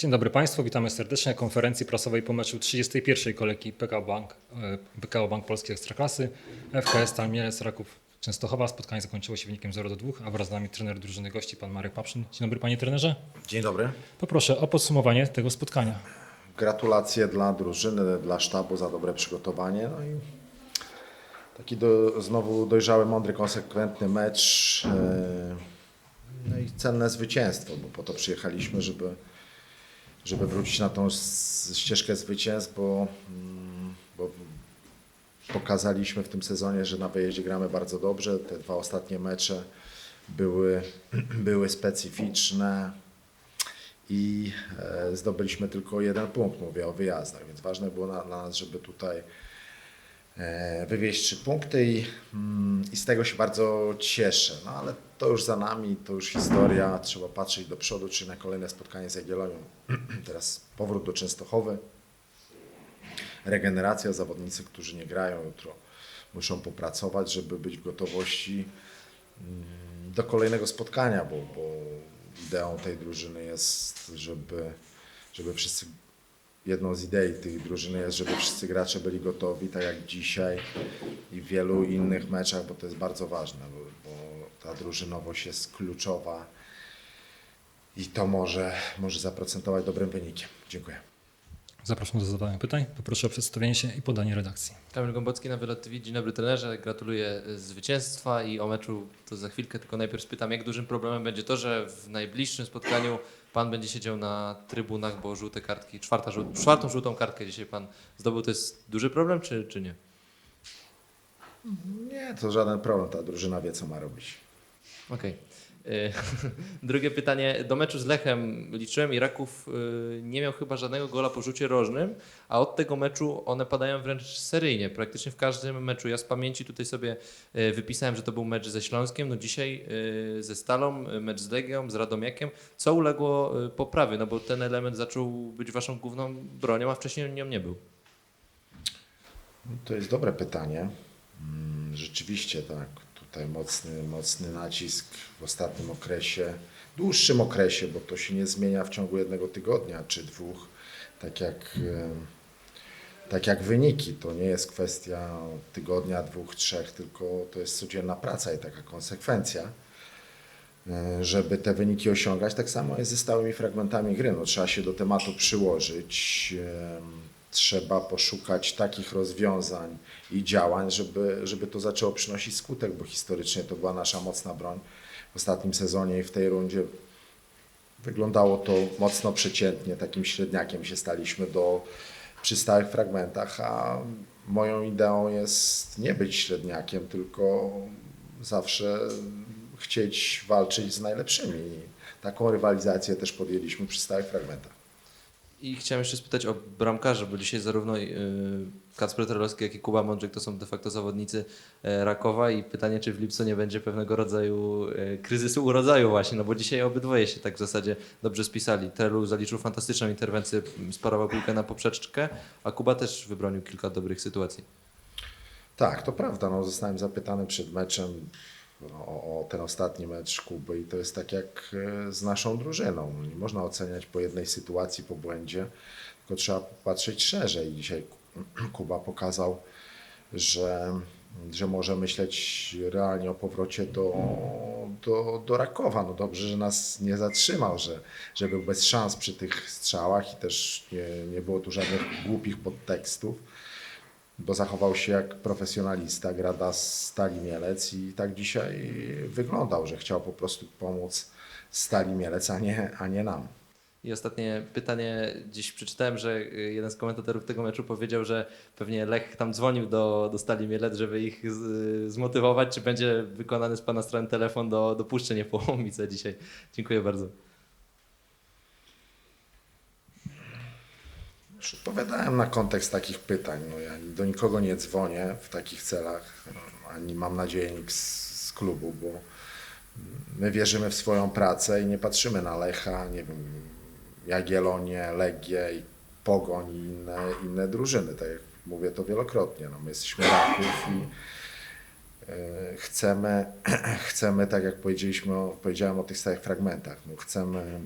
Dzień dobry Państwu, witamy serdecznie na konferencji prasowej po meczu 31. kolejki PKO Bank, e, PKO Bank Polskiej Ekstraklasy, FKS Stal Mielec Raków Częstochowa. Spotkanie zakończyło się wynikiem 0 do 2, a wraz z nami trener drużyny gości pan Marek Papszyn. Dzień dobry Panie trenerze. Dzień dobry. Poproszę o podsumowanie tego spotkania. Gratulacje dla drużyny, dla sztabu za dobre przygotowanie. No i taki do, znowu dojrzały, mądry, konsekwentny mecz. e, No i cenne zwycięstwo, bo po to przyjechaliśmy, żeby, żeby wrócić na tą ścieżkę zwycięstw, bo, mm, bo pokazaliśmy w tym sezonie, że na wyjeździe gramy bardzo dobrze. Te dwa ostatnie mecze były, były specyficzne i e, zdobyliśmy tylko jeden punkt, mówię o wyjazdach, więc ważne było dla nas, żeby tutaj wywieźć trzy punkty i, mm, i z tego się bardzo cieszę. No ale to już za nami, to już historia, trzeba patrzeć do przodu, czy na kolejne spotkanie z Jagiellonią. Teraz powrót do Częstochowy, regeneracja, zawodnicy, którzy nie grają jutro muszą popracować, żeby być w gotowości mm, do kolejnego spotkania, bo, bo ideą tej drużyny jest, żeby, żeby wszyscy, jedną z idei tej drużyny jest, żeby wszyscy gracze byli gotowi, tak jak dzisiaj i w wielu innych meczach, bo to jest bardzo ważne, bo, bo ta drużynowość jest kluczowa i to może, może zaprocentować dobrym wynikiem. Dziękuję. Zapraszam do zadawania pytań. Poproszę o przedstawienie się i podanie redakcji. Kamil Gąbocki na Wylot TV. Dzień dobry trenerze, gratuluję zwycięstwa i o meczu to za chwilkę, tylko najpierw spytam, jak dużym problemem będzie to, że w najbliższym spotkaniu pan będzie siedział na trybunach, bo żółte kartki, czwarta, żół- czwartą żółtą kartkę dzisiaj pan zdobył, to jest duży problem czy, czy nie? Nie, to żaden problem, ta drużyna wie co ma robić. Okej. Y, Drugie pytanie. Do meczu z Lechem liczyłem i Raków y, nie miał chyba żadnego gola po rzucie rożnym, a od tego meczu one padają wręcz seryjnie. Praktycznie w każdym meczu. Ja z pamięci tutaj sobie y, wypisałem, że to był mecz ze Śląskiem, no dzisiaj ze Stalą, mecz z Legią, z Radomiakiem. Co uległo poprawie? No bo ten element zaczął być waszą główną bronią, a wcześniej nią nie był. To jest dobre pytanie. Mm, Rzeczywiście tak. Tutaj mocny, mocny nacisk w ostatnim okresie, dłuższym okresie, bo to się nie zmienia w ciągu jednego tygodnia czy dwóch, tak jak, e, tak jak wyniki. To nie jest kwestia tygodnia, dwóch, trzech, tylko to jest codzienna praca i taka konsekwencja e, żeby te wyniki osiągać. Tak samo jest ze stałymi fragmentami gry. No, trzeba się do tematu przyłożyć, trzeba poszukać takich rozwiązań i działań, żeby, żeby to zaczęło przynosić skutek, bo historycznie to była nasza mocna broń. W ostatnim sezonie i w tej rundzie wyglądało to mocno przeciętnie, takim średniakiem się staliśmy do, przy stałych fragmentach, a moją ideą jest nie być średniakiem, tylko zawsze chcieć walczyć z najlepszymi. Taką rywalizację też podjęliśmy przy stałych fragmentach. I chciałem jeszcze spytać o bramkarza, bo dzisiaj zarówno y, Kacper Trelowski, jak i Kuba Mądrzek to są de facto zawodnicy e, Rakowa i pytanie, czy w lipcu nie będzie pewnego rodzaju e, kryzysu urodzaju właśnie, no bo dzisiaj obydwoje się tak w zasadzie dobrze spisali. Trelu zaliczył fantastyczną interwencję, m, sparował piłkę na poprzeczkę, a Kuba też wybronił kilka dobrych sytuacji. Tak, to prawda. No, zostałem zapytany przed meczem o, o ten ostatni mecz Kuby i to jest tak jak e, z naszą drużyną. Nie można oceniać po jednej sytuacji, po błędzie, tylko trzeba patrzeć szerzej. Dzisiaj Kuba pokazał, że, że może myśleć realnie o powrocie do, do, do Rakowa. No dobrze, że nas nie zatrzymał, że, że był bez szans przy tych strzałach i też nie, nie było tu żadnych głupich podtekstów bo zachował się jak profesjonalista, grada z Stali Mielec i tak dzisiaj wyglądał, że chciał po prostu pomóc Stali Mielec, a nie, a nie nam. I ostatnie pytanie. Dziś przeczytałem, że y, jeden z komentatorów tego meczu powiedział, że pewnie Lech tam dzwonił do, do Stali Mielec, żeby ich z, zmotywować. Czy będzie wykonany z Pana strony telefon do, do puszczenia połomice dzisiaj? Dziękuję bardzo. Już odpowiadałem na kontekst takich pytań. No ja do nikogo nie dzwonię w takich celach, ani mam nadzieję nikt z, z klubu, bo my wierzymy w swoją pracę i nie patrzymy na Lecha, nie wiem, Jagiellonię, Legię Pogoń i inne, inne drużyny. Tak jak mówię to wielokrotnie. No, my jesteśmy Raków i e, chcemy, chcemy, tak jak powiedzieliśmy, powiedziałem o tych stałych fragmentach, no, chcemy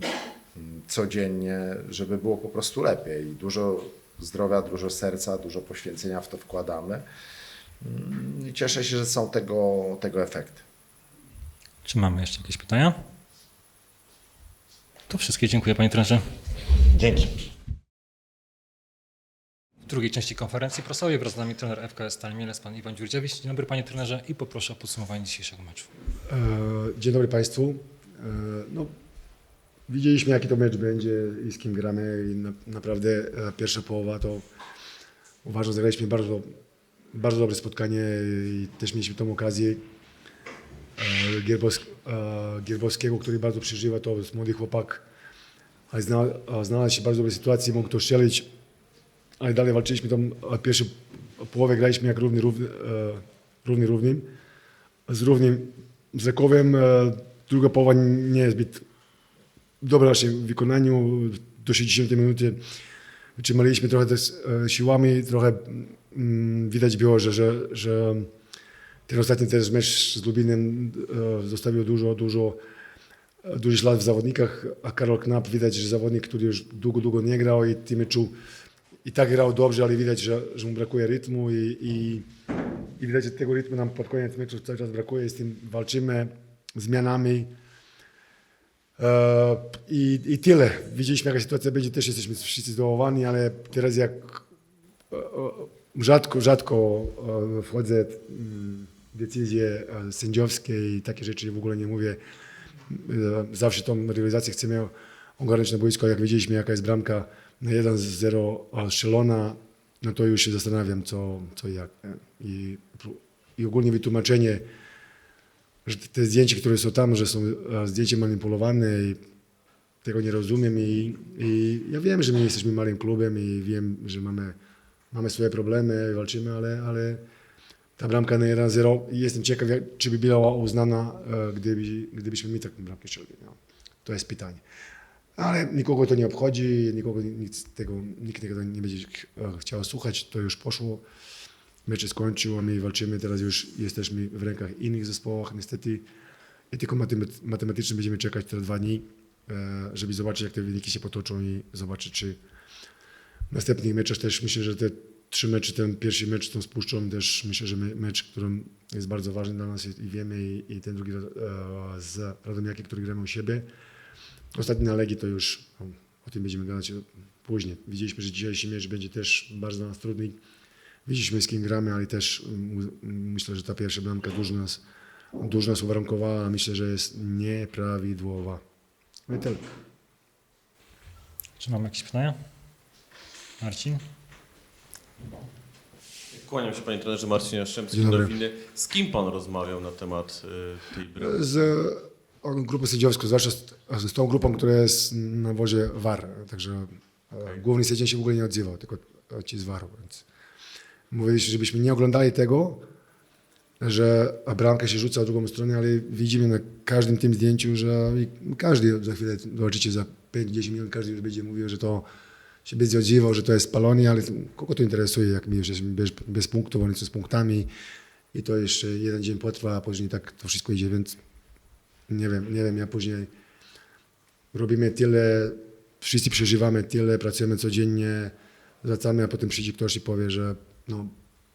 codziennie, żeby było po prostu lepiej. Dużo zdrowia, dużo serca, dużo poświęcenia w to wkładamy. Mm, I cieszę się, że są tego, tego efekty. Czy mamy jeszcze jakieś pytania? To wszystkie. Dziękuję panie trenerze. Dzięki. W drugiej części konferencji prasowej wraz z nami trener FKS Stal Mielec, pan Iwan Dziurdziewicz. Dzień dobry panie trenerze i poproszę o podsumowanie dzisiejszego meczu. E, Dzień dobry Państwu. E, No, widzieliśmy jaki to mecz będzie i z kim gramy. I na, naprawdę e, pierwsza połowa to uważam, że zagraliśmy bardzo, bardzo dobre spotkanie i też mieliśmy tą okazję e, Gierbos, e, Gierbowskiego, który bardzo przeżywa, to. Jest młody chłopak, ale zna, znalazł się w bardzo dobrej sytuacji, mógł to strzelić, ale dalej walczyliśmy e, pierwszą połowę, graliśmy jak równy, równy, równy równym. Z równym z Druga połowa nie jest zbyt dobra naszym wykonaniu. Do 60 minuty wytrzymaliśmy trochę e, siłami, trochę mm, widać było, że, że, że ten ostatni też mecz z Lubinem e, zostawił dużo, dużo, e, duży ślad w zawodnikach, a Karol Knap widać, że zawodnik, który już długo, długo nie grał i tym meczu i tak grał dobrze, ale widać, że, że mu brakuje rytmu i, i, i widać, że tego rytmu nam pod koniec meczu cały czas brakuje, z tym walczymy zmianami. E, I, I tyle. Widzieliśmy, jaka sytuacja będzie, też jesteśmy wszyscy zdołowani, ale teraz jak e, rzadko, rzadko e, wchodzę mm, w decyzje e, sędziowskie i takie rzeczy w ogóle nie mówię. Zawsze tą rywalizację chcemy ogarnąć na boisko. Jak widzieliśmy, jaka jest bramka na 1-0 strzelona, no to już się zastanawiam, co, co jak. I, I ogólnie wytłumaczenie, że te zdjęcia, które są tam, że są e, zdjęcia manipulowane i tego nie rozumiem i, i ja wiem, że my jesteśmy małym klubem i wiem, że mamy, mamy swoje problemy, walczymy, ale, ale ta bramka na 1-0 i jestem ciekaw, czy by była uznana, e, gdyby, gdybyśmy mi taką bramkę strzelili. No. To jest pytanie. Ale nikogo to nie obchodzi, nikogo nic tego, nikt tego nie będzie ch- chciał słuchać, to już poszło. Mecz skończył, a my walczymy, teraz już jesteśmy w rękach innych zespołów, niestety. I tylko matemat- matematycznie będziemy czekać te dwa dni, e, żeby zobaczyć, jak te wyniki się potoczą i zobaczyć, czy w następnych meczach też myślę, że te trzy mecze, ten pierwszy mecz tą spuszczą też myślę, że me- mecz, który jest bardzo ważny dla nas i wiemy i, ten drugi e, z Radomiakiem, który gramy u siebie. Ostatni na Legii to już no, o tym będziemy gadać później. Widzieliśmy, że dzisiejszy mecz będzie też bardzo dla nas trudny. Widzieliśmy z kim gramy, ale też mm, myślę, że ta pierwsza bramka dużo nas, dużo nas uwarunkowała, a myślę, że jest nieprawidłowa. No i tyle. Czy mamy jakieś pytania? Marcin? Kłaniam się panie trenerze Marcin Jaszczębski Dzień dobry. Dolwiny. Z kim pan rozmawiał na temat y, tej bramki? Z grupą sędziowską, zwłaszcza z, z tą grupą, która jest na wozie VAR. Także e, główny sędzia się w ogóle nie odzywał, tylko ci z VAR-u. Więc mówiliśmy, żebyśmy nie oglądali tego, że bramka się rzuca w drugą stronę, ale widzimy na każdym tym zdjęciu, że każdy za chwilę zobaczycie za 5-10 minut, każdy już będzie mówił, że to się będzie odzywał, że to jest spalony, ale kogo to interesuje, jak my jesteśmy bez, bez punktów, oni są z punktami i to jeszcze jeden dzień potrwa, a później tak to wszystko idzie, więc nie wiem, nie wiem, ja później robimy tyle, wszyscy przeżywamy tyle, pracujemy codziennie, wracamy, a potem przyjdzie ktoś i powie, że no,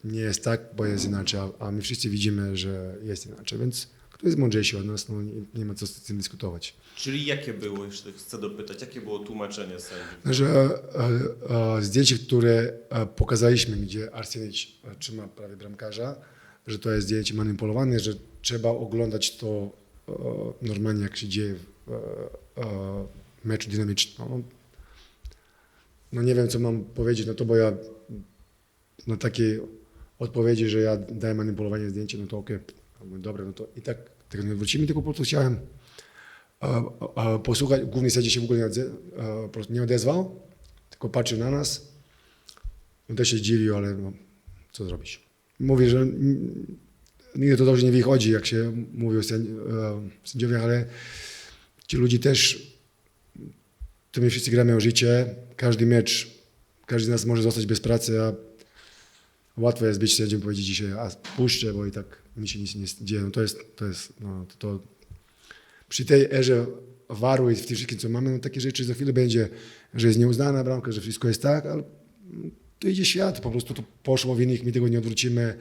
nie jest tak, bo jest inaczej, a, a my wszyscy widzimy, że jest inaczej, więc kto jest mądrzejszy od nas, no nie, nie ma co z tym dyskutować. Czyli jakie było, jeszcze chcę dopytać, jakie było tłumaczenie sędziów? Że e, e, zdjęcie, które e, pokazaliśmy, gdzie Arsenicz e, trzyma prawie bramkarza, że to jest zdjęcie manipulowane, że trzeba oglądać to e, normalnie, jak się dzieje w e, e, meczu dynamicznym. No, no nie wiem, co mam powiedzieć na to, bo ja na takiej odpowiedzi, że ja daję manipulowanie zdjęcia, no to okej, okay. dobra, no to i tak tego nie odwrócimy, tylko po prostu chciałem e, e, posłuchać, główny sędzia się w ogóle nie, odze, e, prostu nie odezwał, tylko patrzył na nas. On też się zdziwił, ale no, co zrobić. Mówię, że nigdy to dobrze nie wychodzi, jak się mówi o sędzi- e, sędziowie, ale ci ludzie też, to my wszyscy gramy o życie, każdy mecz, każdy z nas może zostać bez pracy, a łatwo jest być sędzią powiedzieć dzisiaj, a puszczę, bo i tak mi się nic nie dzieje. No to jest, to jest no, to, to przy tej erze waru i w tym wszystkim, co mamy, no takie rzeczy za chwilę będzie, że jest nieuznana bramka, że wszystko jest tak, ale to idzie świat, po prostu to poszło wynik, my tego nie odwrócimy.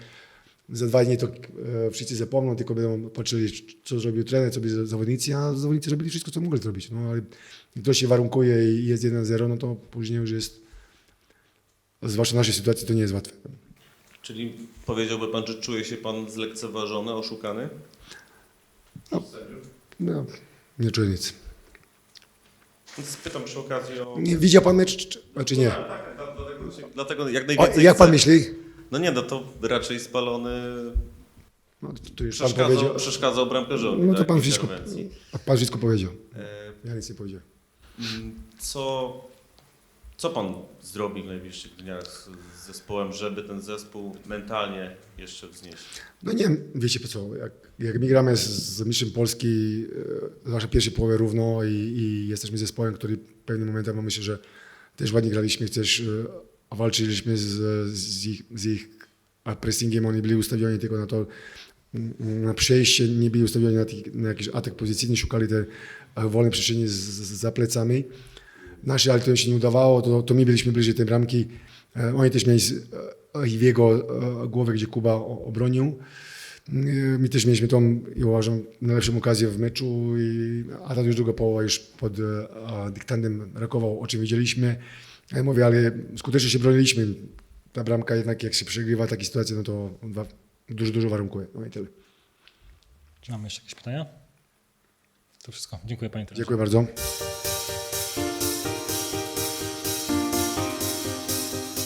Za dwa dni to e, wszyscy zapomną, tylko będą patrzyli, co zrobił trener, co zrobili zawodnicy, a zawodnicy robili wszystko, co mogli zrobić. No, ale ktoś się warunkuje i jest 1-0, no to później już jest, zwłaszcza w naszej sytuacji, to nie jest łatwe. Czyli powiedziałby pan, że czuje się pan zlekceważony, oszukany? No, nie czuję nic. Więc pytam przy okazji o... Nie, widział pan mecz, czy, czy nie? Tak, tak, dlatego, jak O, najwięcej jak pan chcę- myśli? No nie, no to raczej spalony No, to, już pan przeszkadzał, powiedział. przeszkadzał bramkarzowi. No to tak, pan wszystko, pan wszystko powiedział. E, Ja nic nie powiedziałem. mm, Co, co pan zrobi w najbliższych dniach z, zespołem, żeby ten zespół mentalnie jeszcze wznieść? No nie, wiecie po co, jak, jak my gramy z, z mistrzem Polski, e, zwłaszcza pierwszej połowy równo i, i jesteśmy zespołem, który w pewnym momencie myślę, że też ładnie graliśmy, też e, walczyliśmy z, z, ich, z ich pressingiem, oni byli ustawioni tylko na to, mm, na przejście, nie byli ustawioni na, na jakiś atak pozycyjny, szukali te e, wolne przestrzenie z, z, za plecami. Nasze, ale to się nie udawało, to, to my byliśmy bliżej tej bramki. E, Oni też mieli e, w jego e, głowę, gdzie Kuba obronił. My też mieliśmy tą, i uważam, najlepszą okazję w meczu, i, a ta już druga połowa już pod a, dyktantem Rakowa, o czym widzieliśmy. Ja mówię, ale skutecznie się broniliśmy. Ta bramka jednak, jak się przegrywa takie sytuacje, no to dużo, dużo warunkuje. No i tyle. Czy mamy jeszcze jakieś pytania? To wszystko. Dziękuję panie. Dziękuję bardzo.